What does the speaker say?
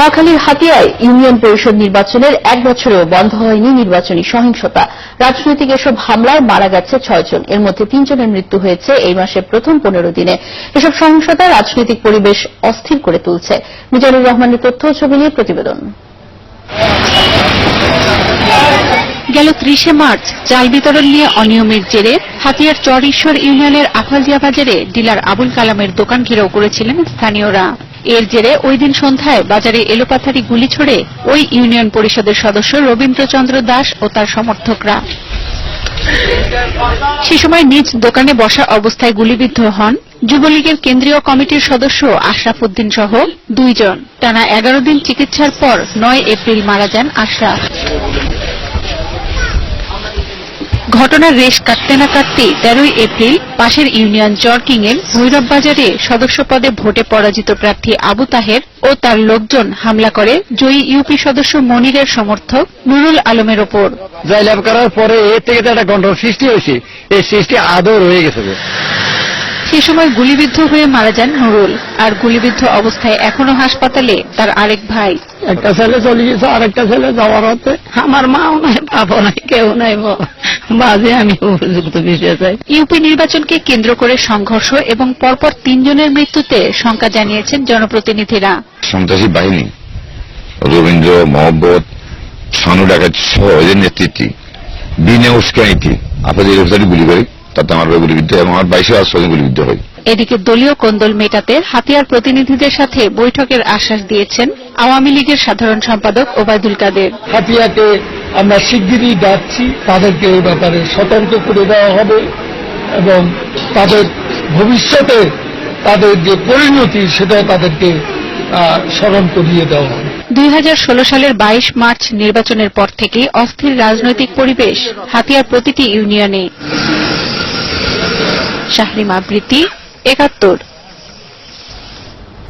নোয়াখালীর হাতিয়ায় ইউনিয়ন পরিষদ নির্বাচনের এক বছরেও বন্ধ হয়নি নির্বাচনী সহিংসতা। রাজনৈতিক এসব হামলায় মারা গেছে ছয়জন এর মধ্যে তিনজনের মৃত্যু হয়েছে এই মাসের প্রথম পনেরো দিনে। এসব সহিংসতা রাজনৈতিক পরিবেশ অস্থির করে তুলছে। মিজানুর রহমানের তথ্য ছবি নিয়ে প্রতিবেদন। গেল ত্রিশে মার্চ। চাল বিতরণ নিয়ে অনিয়মের জেরে হাতিয়ার চরঈশ্বর ইউনিয়নের আফালদিয়া বাজারে ডিলার আবুল কালামের দোকান ঘেরাও করেছিলেন স্থানীয়রা। এর জেরে ওই দিন সন্ধ্যায় বাজারে এলোপাথারি গুলি ছড়ে ওই ইউনিয়ন পরিষদের সদস্য রবীন্দ্রচন্দ্র দাস ও তার সমর্থকরা। সে সময় নিজ দোকানে বসা অবস্থায় গুলিবিদ্ধ হন যুবলীগের কেন্দ্রীয় কমিটির সদস্য আশরাফ উদ্দিন সহ দুইজন। টানা এগারো দিন চিকিৎসার পর নয় এপ্রিল মারা যান আশরাফ। ঘটনার রেশ কাটতে না কাটতে তেরোই এপ্রিল পাশের ইউনিয়ন জর্কিং এর ভৈরব বাজারে সদস্য পদে ভোটে পরাজিত প্রার্থী আবু তাহের ও তার লোকজন হামলা করে জয়ী ইউপি সদস্য মনিরের সমর্থক নুরুল আলমের ওপর। জয়লাভ করার পরে এর থেকে একটা গন্ডগোল সৃষ্টি হয়েছে। এই সৃষ্টি আদৌ রয়ে গেছে সে সময় গুলিবিদ্ধ হয়ে মারা যান নুরুল। আর গুলিবিদ্ধ অবস্থায় এখনও হাসপাতালে তার আরেক ভাই। একটা ছেলে চলে গেছে আরেকটা ছেলে যাওয়ার হতে আমার মাও নাই বাবা নাই কেউ নাই বাজে আমি উপযুক্ত বিষয় চাই ইউপি নির্বাচনকে কেন্দ্র করে সংঘর্ষ এবং পরপর তিনজনের মৃত্যুতে শঙ্কা জানিয়েছেন জনপ্রতিনিধিরা। সন্ত্রাসী বাহিনী রবীন্দ্র মহব্বত সানু ডাকাত সহ এদের নেতৃত্বে বিনা উস্কানিতে আপনাদের গুলি করে তাতে আমার ভাই গুলিবিদ্ধ হয় এবং আমার বাইশে আজ ছজন গুলিবিদ্ধ হয়। এদিকে দলীয় কোন্দল মেটাতে হাতিয়ার প্রতিনিধিদের সাথে বৈঠকের আশ্বাস দিয়েছেন আওয়ামী লীগের সাধারণ সম্পাদক ওবায়দুল কাদের। হাতিয়াকে আমরা শিগগিরই ডাকছি তাদেরকে এই ব্যাপারে সতর্ক করে দেওয়া হবে এবং তাদের ভবিষ্যতে তাদের যে পরিণতি সেটা তাদেরকে আহ, স্মরণ করিয়ে দেওয়া হবে। দুই হাজার ষোলো সালের ২২ মার্চ নির্বাচনের পর থেকে অস্থির রাজনৈতিক পরিবেশ হাতিয়ার প্রতিটি ইউনিয়নে শাহরিমা আবৃত্তি একাত্তর।